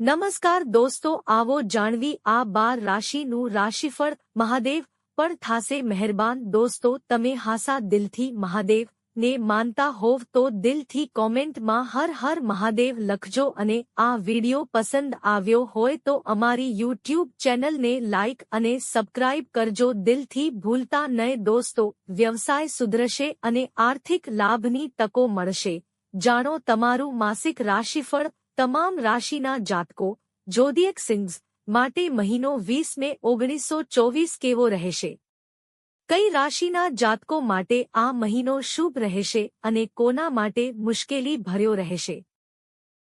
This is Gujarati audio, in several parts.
નમસ્કાર દોસ્તો, આવો જાણવી આ બાર રાશિનું રાશિફળ મહાદેવ પણ થાશે મહેરબાન. દોસ્તો, તમે હાસા દિલથી મહાદેવ ને માનતા હોવ તો દિલથી કોમેન્ટમાં હર હર મહાદેવ લખજો અને આ વિડિયો પસંદ આવ્યો હોય તો અમારી યુટ્યુબ ચેનલને લાઇક અને સબસ્ક્રાઇબ કરજો. દિલથી ભૂલતા નહીં દોસ્તો, વ્યવસાય સુધરશે અને આર્થિક લાભની તકો મળશે. જાણો, તમારું માસિક રાશિફળ તમામ રાશિના જાતકો, જોદિયક સિંગ્સ, માટે મહિનો વીસ મે ઓગણીસો ચોવીસ કેવો રહેશે? કઈ રાશિના જાતકો માટે આ મહિનો શુભ રહેશે અને કોના માટે મુશ્કેલી ભર્યો રહેશે?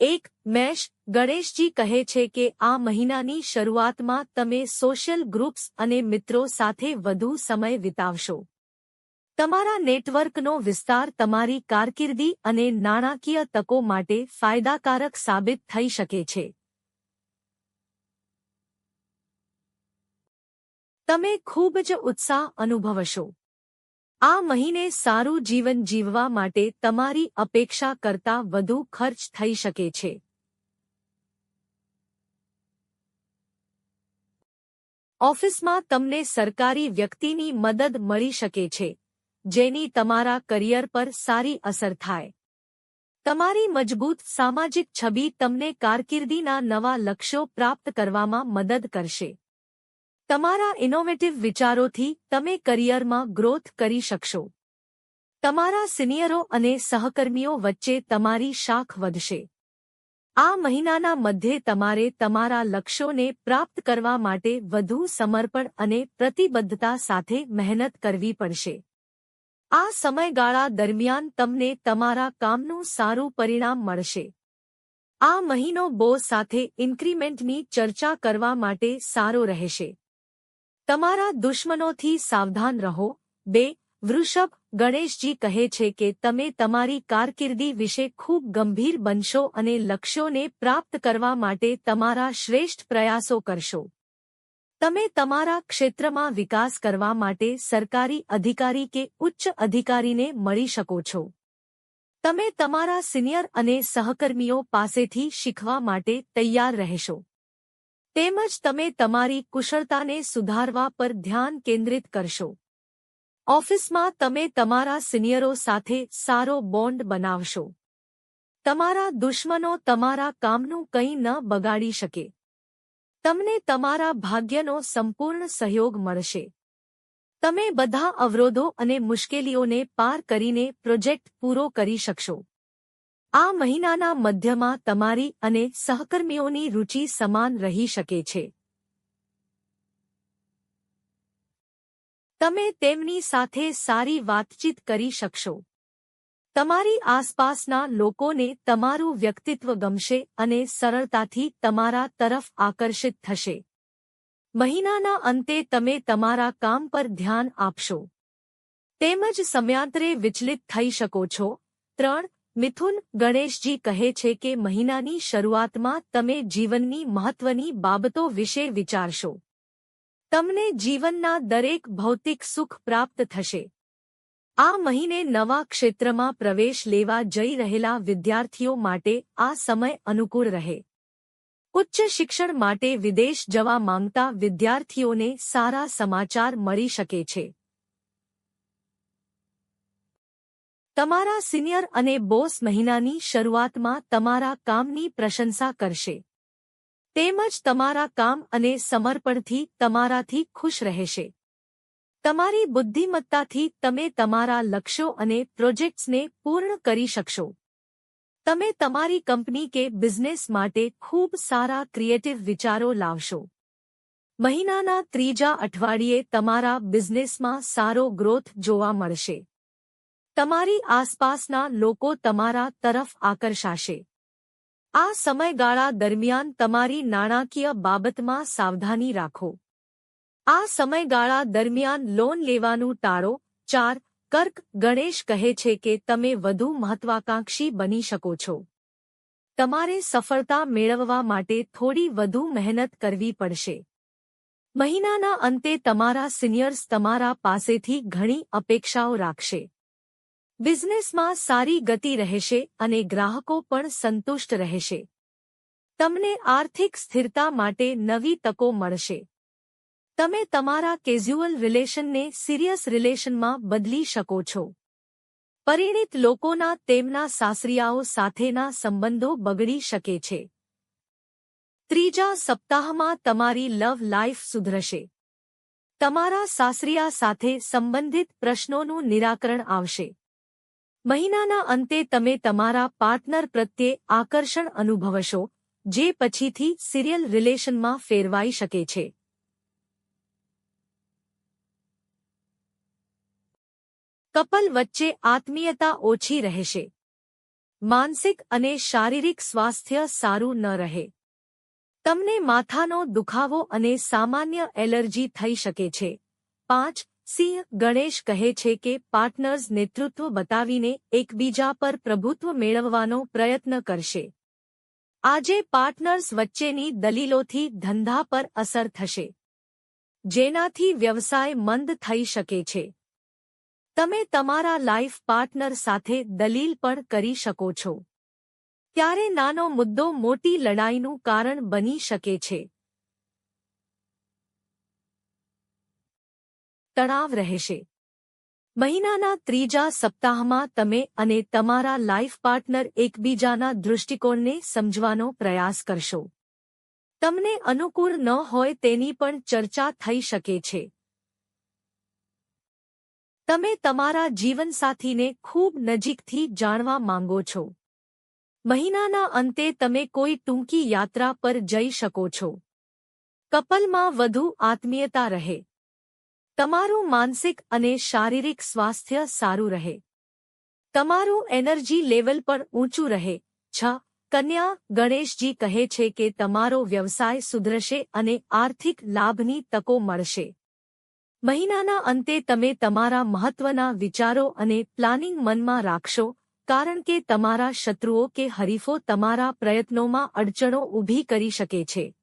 એક, મેષ, ગણેશજી કહે છે કે આ મહિનાની શરૂઆતમાં તમે સોશિયલ ગ્રુપ્સ અને મિત્રો સાથે વધુ સમય વિતાવશો. તમારા નેટવર્કનો વિસ્તાર તમારી કારકિર્દી અને નાણાકીય તકો માટે ફાયદાકારક સાબિત થઈ શકે છે. તમે ખૂબ જ ઉત્સાહ અનુભવશો. આ મહિને સારું જીવન જીવવા માટે તમારી અપેક્ષા કરતાં વધુ ખર્ચ થઈ શકે છે. ઓફિસમાં તમને સરકારી વ્યક્તિની મદદ મળી શકે છે. જેની તમારા કરિયર પર સારી અસર થાય. તમારી મજબૂત સામાજિક છબી તમને કારકિર્દીના નવા લક્ષ્યો પ્રાપ્ત કરવામાં મદદ કરશે. તમારા ઇનોવેટિવ વિચારોથી તમે કરિયરમાં ગ્રોથ કરી શકશો. તમારા સિનિયરો અને સહકર્મીઓ વચ્ચે તમારી શાખ વધશે. આ મહિનાના મધ્યે તમારે તમારા લક્ષ્યોને પ્રાપ્ત કરવા માટે વધુ સમર્પણ અને પ્રતિબદ્ધતા સાથે મહેનત કરવી પડશે. આ સમયગાળા દરમિયાન તમને તમારા કામનું સારું પરિણામ મળશે. આ મહિનો બોસ સાથે ઇન્ક્રીમેન્ટની ચર્ચા કરવા માટે સારો રહેશે. તમારા દુશ્મનોથી સાવધાન રહો. બે, વૃષભ ગણેશજી કહે છે કે તમે તમારી કારકિર્દી વિશે ખૂબ ગંભીર બનશો અને લક્ષ્યોને પ્રાપ્ત કરવા માટે તમારા શ્રેષ્ઠ પ્રયાસો કરશો. તમે તમારા ક્ષેત્રમાં વિકાસ કરવા માટે સરકારી અધિકારી કે ઉચ્ચ અધિકારીને મળી શકો છો. તમે તમારા સિનિયર અને સહકર્મીઓ પાસેથી શીખવા માટે તૈયાર રહેશો. તેમજ તમે તમારી કુશળતાને સુધારવા પર ધ્યાન કેન્દ્રિત કરશો. ઓફિસમાં તમે તમારા સિનિયરો સાથે સારો બોન્ડ બનાવશો. તમારા દુશ્મનો તમારા કામનું કંઈ ન બગાડી શકે. તમને તમારા ભાગ્યનો સંપૂર્ણ સહયોગ મળશે. તમે બધા અવરોધો અને મુશ્કેલીઓને પાર કરીને પ્રોજેક્ટ પૂરો કરી શકશો. આ મહિનાના મધ્યમાં તમારી અને સહકર્મીઓની રુચિ સમાન રહી શકે છે. તમે તેમની સાથે સારી વાતચીત કરી શકશો. તમારી આસપાસના લોકોને તમારું વ્યક્તિત્વ ગમશે અને સરળતાથી તમારા તરફ આકર્ષિત થશે. મહિનાના અંતે તમે તમારા કામ પર ધ્યાન આપશો. તેમજ સમયાંતરે વિચલિત થઈ શકો છો. ત્રણ, મિથુન ગણેશજી કહે છે કે મહિનાની શરૂઆતમાં તમે જીવનની મહત્વની બાબતો વિશે વિચારશો. તમને જીવનના દરેક ભૌતિક સુખ પ્રાપ્ત થશે. આ મહિને નવા ક્ષેત્રમાં પ્રવેશ લેવા જઈ રહેલા વિદ્યાર્થીઓ માટે આ સમય અનુકૂળ રહે. ઉચ્ચ શિક્ષણ માટે વિદેશ જવા માંગતા વિદ્યાર્થીઓને સારા સમાચાર મળી શકે છે. તમારા સિનિયર અને બોસ મહિનાની શરૂઆતમાં તમારા કામની પ્રશંસા કરશે. તેમજ તમારા કામ અને સમર્પણથી તમારાથી ખુશ રહેશે. તમારી બુદ્ધિમત્તાથી તમે તમારા લક્ષ્યો અને પ્રોજેક્ટ્સને પૂર્ણ કરી શકશો. તમે તમારી કંપની કે બિઝનેસ માટે ખૂબ સારા ક્રિએટિવ વિચારો લાવશો. મહિનાના ત્રીજા અઠવાડિયે તમારા બિઝનેસમાં સારો ગ્રોથ જોવા મળશે. તમારી આસપાસના લોકો તમારા તરફ આકર્ષાશે. આ સમયગાળા દરમિયાન તમારી નાણાકીય બાબતમાં સાવધાની રાખો. આ સમયગાળા દરમિયાન લોન લેવાનું ટાળો. ચાર, કર્ક ગણેશ કહે છે કે તમે વધુ મહત્વાકાંક્ષી બની શકો છો. તમારે સફળતા મેળવવા માટે થોડી વધુ મહેનત કરવી પડશે. મહિનાના અંતે તમારા સિનિયર્સ તમારા પાસેથી ઘણી અપેક્ષાઓ રાખશે. બિઝનેસમાં સારી ગતિ રહેશે અને ગ્રાહકો પણ સંતુષ્ટ રહેશે. તમને આર્થિક સ્થિરતા માટે નવી તકો મળશે. તમે તમારા કેઝ્યુઅલ રિલેશનને સિરિયસ રિલેશનમાં બદલી શકો છો. પરિણિત લોકોના તેમના સાસરિયાઓ સાથેના સંબંધો બગડી શકે છે. ત્રીજા સપ્તાહમાં તમારી લવ લાઇફ સુધરશે. તમારા સાસરિયા સાથે સંબંધિત પ્રશ્નોનું નિરાકરણ આવશે. મહિનાના અંતે તમે તમારા પાર્ટનર પ્રત્યે આકર્ષણ અનુભવશો, જે પછીથી સિરિયલ રિલેશનમાં ફેરવાઈ શકે છે. કપલ વચ્ચે આત્મીયતા ઓછી રહેશે. માનસિક અને શારીરિક સ્વાસ્થ્ય સારું ન રહે. તમને માથાનો દુખાવો અને સામાન્ય એલર્જી થઈ શકે છે. પાંચ, સિંહ ગણેશ કહે છે કે પાર્ટનર્સ નેતૃત્વ બતાવીને એકબીજા પર પ્રભુત્વ મેળવવાનો પ્રયત્ન કરશે. આજે પાર્ટનર્સ વચ્ચેની દલીલોથી ધંધા પર અસર થશે. જેનાથી વ્યવસાય મંદ થઈ શકે છે. તમે તમારા લાઈફ પાર્ટનર સાથે દલીલ પણ કરી શકો છો. ત્યારે નાનો મુદ્દો મોટી લડાઈનું કારણ બની શકે છે. તણાવ રહેશે. મહિનાના ત્રીજા સપ્તાહમાં તમે અને તમારા લાઈફ પાર્ટનર એકબીજાના દૃષ્ટિકોણને સમજવાનો પ્રયાસ કરશો. તમને અનુકૂળ ન હોય તેની પણ ચર્ચા થઈ શકે છે. તમે તમારા જીવનસાથીને ખૂબ નજીકથી જાણવા માંગો છો. મહિનાના અંતે તમે કોઈ ટૂંકી યાત્રા પર જઈ શકો છો. કપલમાં વધુ આત્મીયતા રહે. તમારું માનસિક અને શારીરિક સ્વાસ્થ્ય સારું રહે. તમારું એનર્જી લેવલ પણ ઊંચું રહે. છ, કન્યા ગણેશજી કહે છે કે તમારો વ્યવસાય સુધરશે અને આર્થિક લાભની તકો મળશે. મહિનાના અંતે તમે તમારા મહત્વના વિચારો અને પ્લાનિંગ મનમાં રાખશો, કારણ કે તમારા શત્રુઓ કે હરીફો તમારા પ્રયત્નોમાં અડચણો ઊભી કરી શકે છે.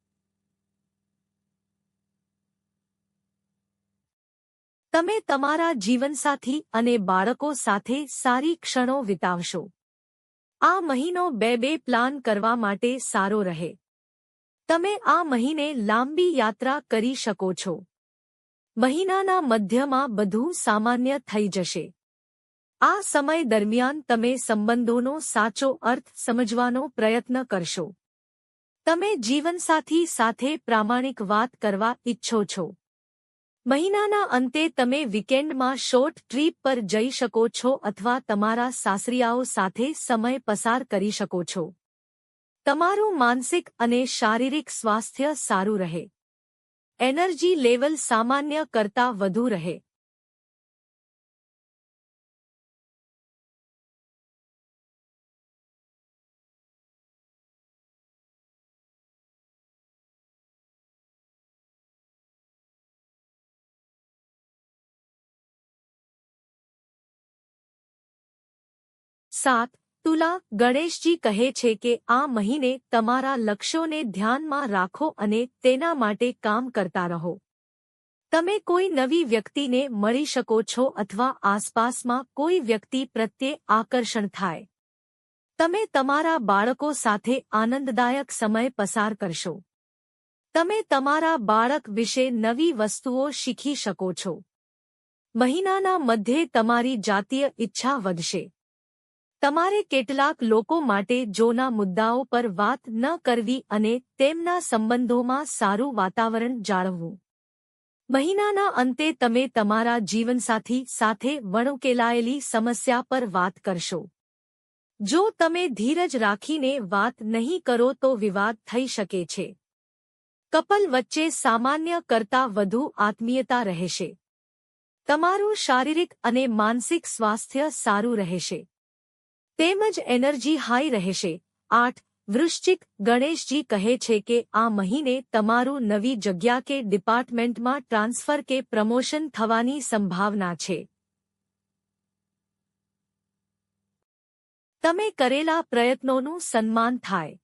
તમે તમારા જીવનસાથી અને બાળકો સાથે સારી ક્ષણો વિતાવશો. આ મહિનો બે બે પ્લાન કરવા માટે સારો રહે. તમે આ મહિને લાંબી યાત્રા કરી શકો છો. મહિનાના મધ્યમાં બધું સામાન્ય થઈ જશે. આ સમય દરમિયાન તમે સંબંધોનો સાચો અર્થ સમજવાનો પ્રયત્ન કરશો. તમે જીવનસાથી સાથે પ્રામાણિક વાત કરવા ઈચ્છો છો. મહિનાના અંતે તમે વીકેન્ડમાં શોર્ટ ટ્રીપ પર જઈ શકો છો અથવા તમારા સાસરિયાઓ સાથે સમય પસાર કરી શકો છો. તમારું માનસિક અને શારીરિક સ્વાસ્થ્ય સારું રહે. એનર્જી લેવલ સામાન્ય કરતાં વધુ રહે સાત તુલા ગણેશજી કહે છે કે આ મહિને તમારા લક્ષ્યોને ધ્યાનમાં રાખો અને તેના માટે કામ કરતા રહો. તમે કોઈ નવી વ્યક્તિને મળી શકો છો અથવા આસપાસમાં કોઈ વ્યક્તિ પ્રત્યે આકર્ષણ થાય. તમે તમારા બાળકો સાથે આનંદદાયક સમય પસાર કરશો. તમે તમારા બાળક વિશે નવી વસ્તુઓ શીખી શકો છો. મહિનાના મધ્યે તમારી જાતીય ઈચ્છા વધશે. તમારે કેટલાક લોકો માટે જોના મુદ્દાઓ પર વાત ન કરવી અને તેમના સંબંધોમાં સારું વાતાવરણ જાળવવું. મહિનાના અંતે તમે તમારા જીવનસાથી સાથે વણુકેલાયેલી સમસ્યા પર વાત કરશો. જો તમે ધીરજ રાખીને વાત નહીં કરો તો વિવાદ થઈ શકે છે. કપલ વચ્ચે સામાન્ય કરતાં વધુ આત્મીયતા રહેશે. તમારું શારીરિક અને માનસિક સ્વાસ્થ્ય સારું રહેશે. તેમજ એનર્જી હાઈ રહેશે. આઠ, વૃશ્ચિક ગણેશજી કહે છે કે આ મહિને તમારું નવી જગ્યા કે ડિપાર્ટમેન્ટમાં ટ્રાન્સફર કે પ્રમોશન થવાની સંભાવના છે. તમે કરેલા પ્રયત્નોનું સન્માન થાય.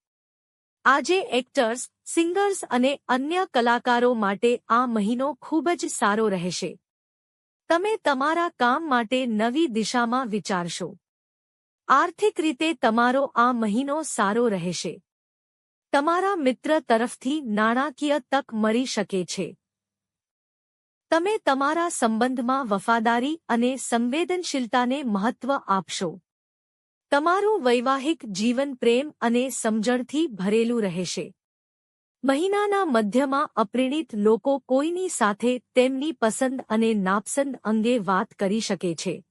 આજે એક્ટર્સ, સિંગર્સ અને અન્ય કલાકારો માટે આ મહિનો ખૂબ જ સારો રહેશે. તમે તમારા કામ માટે નવી દિશામાં વિચારશો. આર્થિક રીતે તમારો આ મહિનો સારો રહેશે. તમારા મિત્ર તરફથી નાણાકીય તક મળી શકે છે. તમે તમારા સંબંધમાં વફાદારી અને સંવેદનશીલતાને મહત્વ આપશો. તમારું વૈવાહિક જીવન પ્રેમ અને સમજણથી ભરેલું રહેશે. મહિનાના મધ્યમાં અપ્રેણિત લોકો કોઈની સાથે તેમની પસંદ અને નાપસંદ અંગે વાત કરી શકે છે.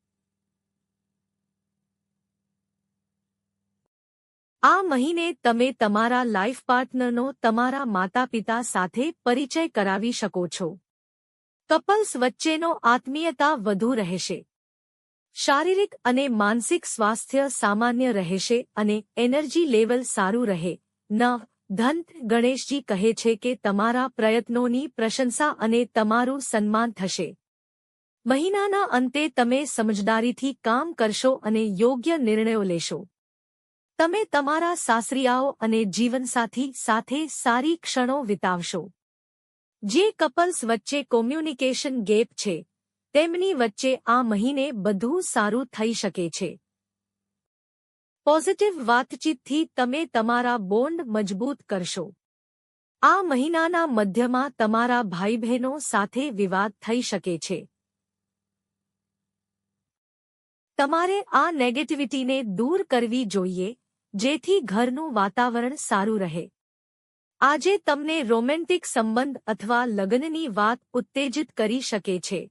આ મહિને તમે તમારા લાઈફ પાર્ટનરનો તમારા માતાપિતા સાથે પરિચય કરાવી શકો છો. કપલ્સ વચ્ચેનો આત્મીયતા વધુ રહેશે. શારીરિક અને માનસિક સ્વાસ્થ્ય સામાન્ય રહેશે અને એનર્જી લેવલ સારું રહે. નવ ધંત ગણેશજી કહે છે કે તમારા પ્રયત્નોની પ્રશંસા અને તમારું સન્માન થશે. મહિનાના અંતે તમે સમજદારીથી કામ કરશો અને યોગ્ય નિર્ણયો લેશો. તમે તમારા સાસરિયાઓ અને જીવનસાથી સાથે સારી ક્ષણો વિતાવશો. જે કપલ્સ વચ્ચે કોમ્યુનિકેશન ગેપ છે, તેમની વચ્ચે આ મહિને બધું સારું થઈ શકે છે. પોઝિટિવ વાતચીતથી તમે તમારા બોન્ડ મજબૂત કરશો. આ મહિનાના મધ્યમાં તમારા ભાઈ બહેનો સાથે વિવાદ થઈ શકે છે. તમારે આ નેગેટિવિટીને દૂર કરવી જોઈએ જેથી ઘરનું વાતાવરણ સારું રહે. આજે તમને રોમેન્ટિક સંબંધ અથવા લગ્નની વાત ઉત્તેજિત કરી શકે છે.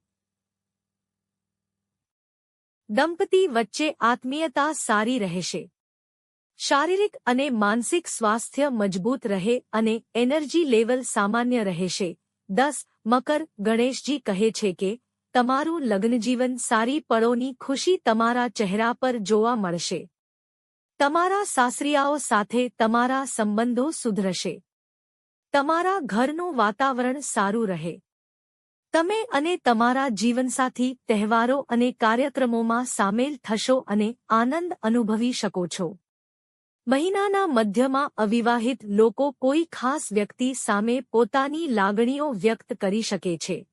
દંપતી વચ્ચે આત્મીયતા સારી રહેશે. શારીરિક અને માનસિક સ્વાસ્થ્ય મજબૂત રહે અને એનર્જી લેવલ સામાન્ય રહેશે. દસ, મકર ગણેશજી કહે છે કે, તમારું લગ્નજીવન સારી પળોની ખુશી તમારા ચહેરા પર જોવા મળશે. તમારા સાસરિયાઓ સાથે તમારા સંબંધો સુધરશે. તમારા ઘરનું વાતાવરણ સારું રહે. તમે અને તમારા જીવનસાથી તહેવારો અને કાર્યક્રમોમાં સામેલ થશો અને આનંદ અનુભવી શકો છો. મહિનાના મધ્યમાં અવિવાહિત લોકો કોઈ ખાસ વ્યક્તિ સામે પોતાની લાગણીઓ વ્યક્ત કરી શકે છે.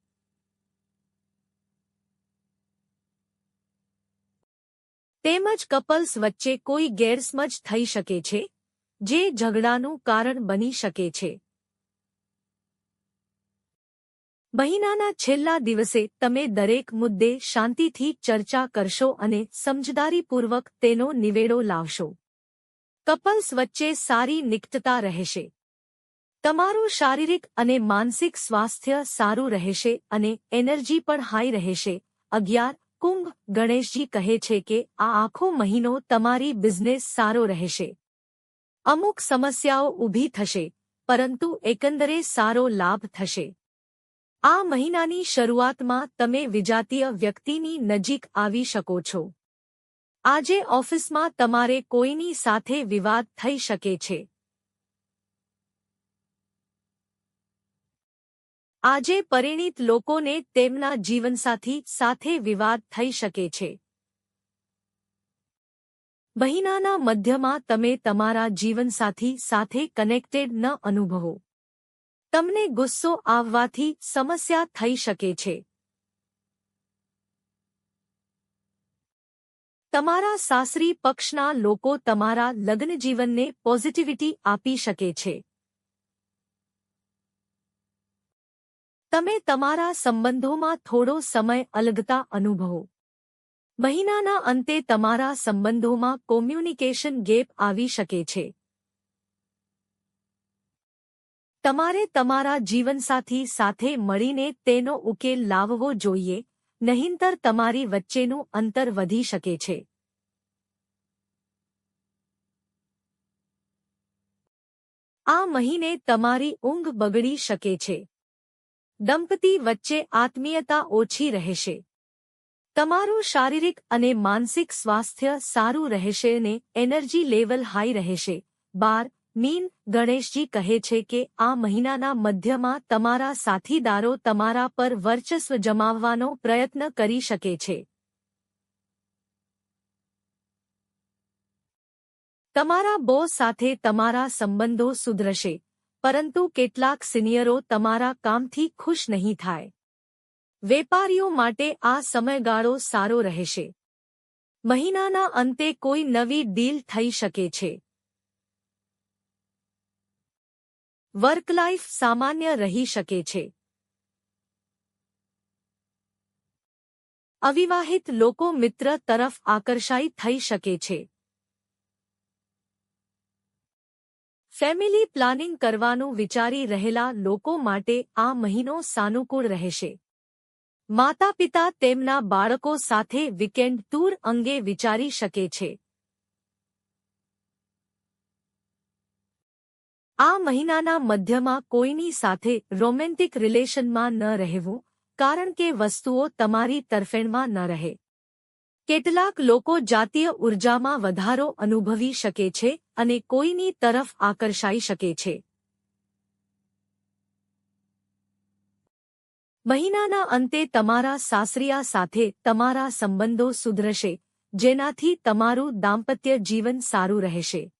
તેમજ કપલ્સ વચ્ચે કોઈ ગેરસમજ થઈ શકે છે, જે ઝઘડાનું કારણ બની શકે છે. મહિનાના છેલ્લા દિવસે તમે દરેક મુદ્દે શાંતિથી ચર્ચા કરશો અને સમજદારીપૂર્વક તેનો નિવેડો લાવશો. કપલ્સ વચ્ચે સારી નિકટતા રહેશે. તમારું શારીરિક અને માનસિક સ્વાસ્થ્ય સારું રહેશે અને એનર્જી પણ હાઈ રહેશે, અગિયાર કુંભ ગણેશજી કહે છે કે આ આખો મહિનો તમારી બિઝનેસ સારો રહેશે. અમુક સમસ્યાઓ ઊભી થશે, પરંતુ એકંદરે સારો લાભ થશે. આ મહિનાની શરૂઆતમાં તમે વિજાતીય વ્યક્તિની નજીક આવી શકો છો. આજે ઓફિસમાં તમારે કોઈની સાથે વિવાદ થઈ શકે છે. આજે પરિણીત લોકોને તેમના જીવનસાથી સાથે વિવાદ થઈ શકે છે. મહિનાના મધ્યમાં તમે તમારા જીવનસાથી સાથે કનેક્ટેડ ન અનુભવો. તમને ગુસ્સો આવવાથી સમસ્યા થઈ શકે છે. તમારા સાસરી પક્ષના લોકો તમારા લગ્નજીવનને પોઝિટિવિટી આપી શકે છે. તમે તમારા સંબંધોમાં થોડો સમય અલગતા અનુભવો. મહિનાના અંતે તમારા સંબંધોમાં કોમ્યુનિકેશન ગેપ આવી શકે છે. તમારે તમારા જીવનસાથી સાથે મળીને તેનો ઉકેલ લાવવો જોઈએ, નહીંતર તમારી વચ્ચેનું અંતર વધી શકે છે. આ મહિને તમારી ઊંઘ બગડી શકે છે. દંપતી વચ્ચે આત્મીયતા ઓછી રહેશે. તમારું શારીરિક અને માનસિક સ્વાસ્થ્ય સારું રહેશે અને એનર્જી લેવલ હાઈ રહેશે. બાર, મીન, ગણેશજી કહે છે કે આ મહિનાના મધ્યમાં તમારા સાથીદારો તમારા પર વર્ચસ્વ જમાવવાનો પ્રયત્ન કરી શકે છે. તમારા બોસ સાથે તમારા સંબંધો સુધરશે. પરંતુ કેટલાક સિનિયરો તમારા કામથી ખુશ નહીં થાય. વેપારીઓ માટે આ સમયગાળો સારો રહેશે. મહિનાના અંતે કોઈ નવી ડીલ થઈ શકે છે. વર્ક લાઇફ સામાન્ય રહી શકે છે. અવિવાહિત લોકો મિત્ર તરફ આકર્ષાય થઈ શકે છે. ફેમિલી પ્લાનિંગ કરવાનું વિચારી રહેલા લોકો માટે આ મહિનો સાનુકૂળ રહેશે. માતા પિતા તેમના બાળકો સાથે વીકેન્ડ ટૂર અંગે વિચારી શકે છે. આ મહિનાના મધ્યમાં કોઈની સાથે રોમેન્ટિક રિલેશનમાં ન રહેવું, કારણ કે વસ્તુઓ તમારી તરફેણમાં ન રહે. કેટલાક લોકો જાતીય ઉર્જામાં વધારો અનુભવી શકે છે અને કોઈની તરફ આકર્ષાઈ શકે છે. મહિનાના અંતે તમારા સાસરિયા સાથે તમારા સંબંધો સુધરશે, જેનાથી તમારું દાંપત્ય જીવન સારું રહેશે.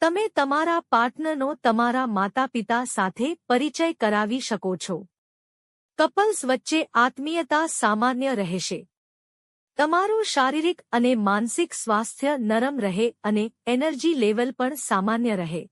તમે તમારા પાર્ટનરનો તમારા માતાપિતા સાથે પરિચય કરાવી શકો છો. કપલ્સ વચ્ચે આત્મીયતા સામાન્ય રહેશે. તમારું શારીરિક અને માનસિક સ્વાસ્થ્ય નરમ રહે અને એનર્જી લેવલ પણ સામાન્ય રહે.